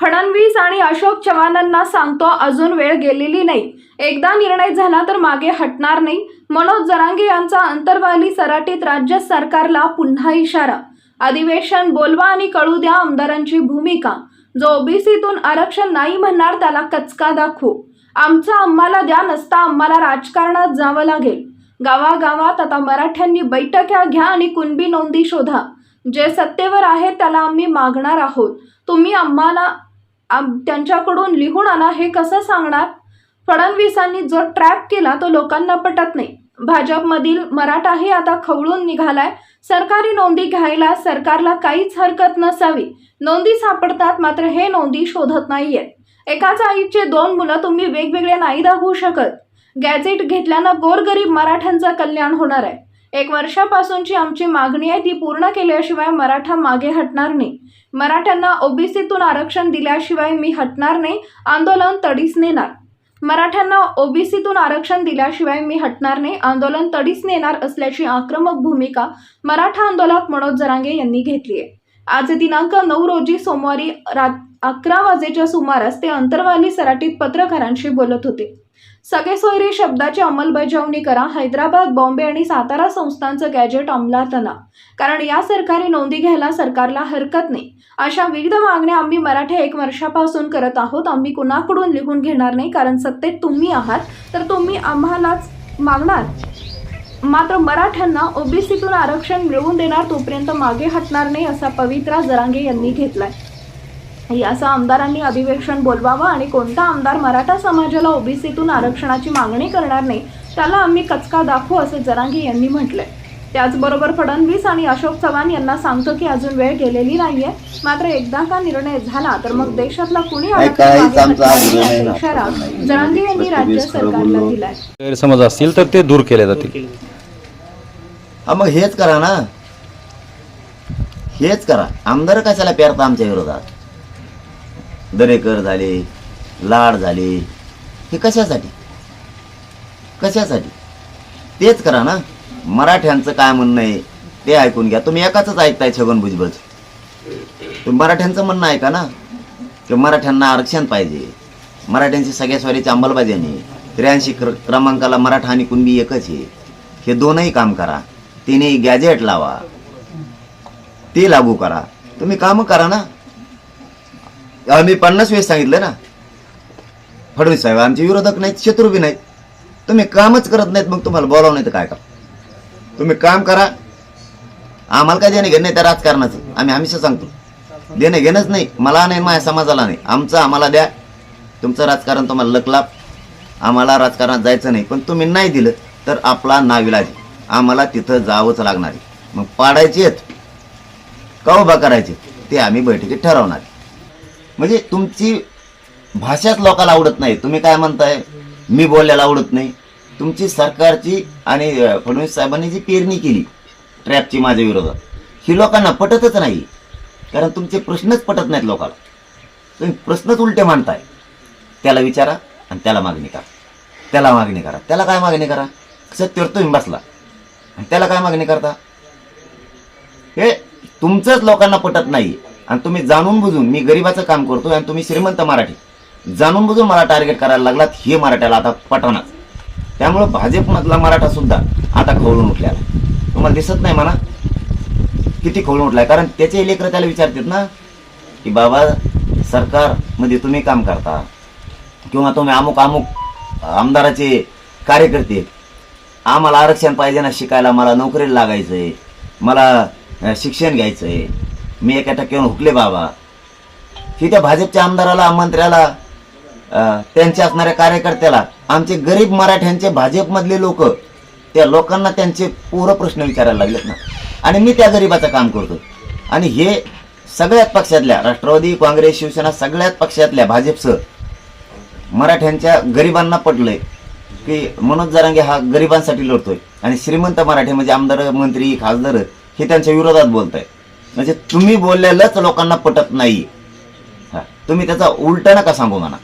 फडणवीस आणि अशोक चव्हाणांना सांगतो अजून वेळ गेलेली नाही. एकदा निर्णय झाला तर मागे हटणार नाही. मनोज जरांगे यांचा अंतर्वाली सराटीत राज्य सरकारला पुन्हा इशारा. अधिवेशन बोलवा आणि कळू द्या आमदारांची भूमिका. जो ओबीसीतून आरक्षण नाही म्हणणार त्याला कचका दाखवू. आमचं आम्हाला द्या नसता आम्हाला राजकारणात जावं लागेल. गावागावात आता मराठ्यांनी बैठक्या घ्या आणि कुणबी नोंदी शोधा. जे सत्तेवर आहे त्याला आम्ही मागणार आहोत. तुम्ही आम्हाला आम- त्यांच्याकडून लिहून आणा. हे कसं सांगणार? फडणवीसांनी जो ट्रॅप केला तो लोकांना पटत नाही. भाजपमधील मराठाही आता खवळून निघालाय. सरकारी नोंदी घ्यायला सरकारला काहीच हरकत नसावी. नोंदी सापडतात मात्र हे नोंदी शोधत नाहीयेत. एकाच आईचे दोन मुलं तुम्ही वेगवेगळे नाही दाखवू शकत. गॅझेट घेतल्यानं गोरगरीब मराठ्यांचं कल्याण होणार आहे. एक वर्षापासूनची आमची मागणी आहे ती पूर्ण केल्याशिवाय मराठा मागे हटणार नाही. मराठ्यांना ओबीसीतून आरक्षण दिल्याशिवाय मी हटणार नाही आंदोलन तडीस नेणार. मराठ्यांना ओबीसीतून आरक्षण दिल्याशिवाय मी हटणार नाही आंदोलन तडीस नेणार असल्याची आक्रमक भूमिका मराठा आंदोलक मनोज जरांगे यांनी घेतली आहे. आज दिनांक नऊ रोजी सोमवारी रात अकरा वाजेच्या सुमारास ते अंतरवाली सराटीत पत्रकारांशी बोलत होते. सगळे सोयरे शब्दाची अंमलबजावणी करा. हैदराबाद बॉम्बे आणि सातारा संस्थांचं गॅजेट अंमलात आणा. कारण या सरकारी नोंदी घ्यायला सरकारला हरकत नाही. अशा विविध मागण्या आम्ही मराठे एक वर्षापासून करत आहोत. आम्ही कुणाकडून लिहून घेणार नाही कारण सत्तेत तुम्ही आहात. तर तुम्ही आम्हालाच मागणार. मात्र मराठ्यांना ओबीसीतून आरक्षण मिळवून देणार तोपर्यंत मागे हटणार नाही असा पवित्रा जरांगे यांनी घेतलाय. याचं आमदारांनी अधिवेशन बोलवावं आणि कोणता आमदार मराठा समाजाला ओबीसीतून आरक्षणाची मागणी करणार नाही त्याला आम्ही कचका दाखवू असं जरांगे यांनी म्हटलंय. त्याचबरोबर फडणवीस आणि अशोक चव्हाण यांना सांगतो की अजून वेळ गेलेली नाहीये मात्र एकदा का निर्णय झाला तर मग देशातला कुणी असा. इशारा जरांगे यांनी राज्य सरकारला दिलाय. गैरसमज असतील तर ते दूर केले जातील. हा मग हेच करा ना. हेच करा. आमदार कशाला पेरता आमच्या विरोधात? दरेकर झाले लाड झाले. हे कशासाठी? कशासाठी? तेच करा ना. मराठ्यांचं काय म्हणणं आहे ते ऐकून घ्या. तुम्ही एकाच ऐकताय छगन भुजबळ. तुम्ही मराठ्यांचं म्हणणं ऐका ना. की मराठ्यांना आरक्षण पाहिजे. मराठ्यांची सगळ्या स्वारीची अंमलबजावणी त्र्याऐंशी क्र क्रमांकाला मराठा आणि कुणबी एकच आहे. हे दोनही काम करा. तिने गॅजेट लावा. ते लागू करा. तुम्ही कामं करा ना. आम्ही पन्नास वेळेस सांगितलं ना. फडणवीस साहेब आमचे विरोधक नाहीत शत्रू बी नाहीत. तुम्ही कामच करत नाहीत मग तुम्हाला बोलावं नाही तर काय का तुम्ही काम करा. आम्हाला काय देणं घेणं नाही त्या राजकारणाचं? आम्ही हमेशा सांगतो. देणं घेणंच नाही. मला नाही माझ्या समाजाला नाही. आमचं आम्हाला द्या. तुमचं राजकारण तुम्हाला लकलाप आम्हाला राजकारणात जायचं नाही. पण तुम्ही नाही दिलं तर आपला नाविलाज आम्हाला तिथं जावंच लागणार आहे. मग पाडायचे आहेत. का उभा करायचे? ते आम्ही बैठकीत ठरवणार म्हणजे तुमची भाषाच लोकांना आवडत नाही. तुम्ही काय म्हणताय? मी बोलल्याला आवडत नाही. तुमची सरकारची आणि फडणवीस साहेबांनी जी पेरणी केली ट्रॅपची माझ्या विरोधात ही लोकांना पटतच नाही. कारण तुमचे प्रश्नच पटत नाहीत लोकांना. तुम्ही प्रश्नच उलटे मांडताय. त्याला विचारा आणि त्याला मागणी करा. त्याला मागणी करा. त्याला काय मागणी करा? सत्तेवर तुम्ही बसला. आणि त्याला काय मागणी करता? हे तुमचंच लोकांना पटत नाही. आणि तुम्ही जाणून बुजून मी गरिबाचं काम करतोय आणि तुम्ही श्रीमंत मराठी. जाणून बुजून मला टार्गेट करायला लागलात हे मराठ्याला आता पटवणार. त्यामुळं भाजपमधला मराठा सुद्धा आता खवळून उठल्याला तुम्हाला दिसत नाही म्हणा किती खवळून उठलाय. कारण त्याचे लेकर त्याला विचारतात ना की बाबा सरकारमध्ये तुम्ही काम करता किंवा तुम्ही अमुक अमुक आमदाराचे कार्यकर्ते आम्हाला आरक्षण पाहिजे ना शिकायला मला नोकरीला लागायचं आहे मला शिक्षण घ्यायचं आहे मी एका टक्क्यावर हुकले बाबा. की त्या भाजपच्या आमदाराला मंत्र्याला त्यांच्या असणाऱ्या कार्यकर्त्याला आमचे गरीब मराठ्यांचे भाजपमधले लोक त्या लोकांना त्यांचे पूर्ण प्रश्न विचारायला लागलेत ना. आणि मी त्या गरीबाचं काम करतो. आणि हे सगळ्याच पक्षातल्या राष्ट्रवादी काँग्रेस शिवसेना सगळ्याच पक्षातल्या भाजपचं मराठ्यांच्या गरिबांना पटलंय की मनोज जरांगे हा गरिबांसाठी लढतोय. आणि श्रीमंत मराठी म्हणजे आमदार मंत्री खासदार हे त्यांच्या विरोधात बोलत आहेत म्हणजे तुम्ही बोललेलंच लोकांना पटत नाही. तुम्ही त्याचा उलट नका सांगू म्हणा.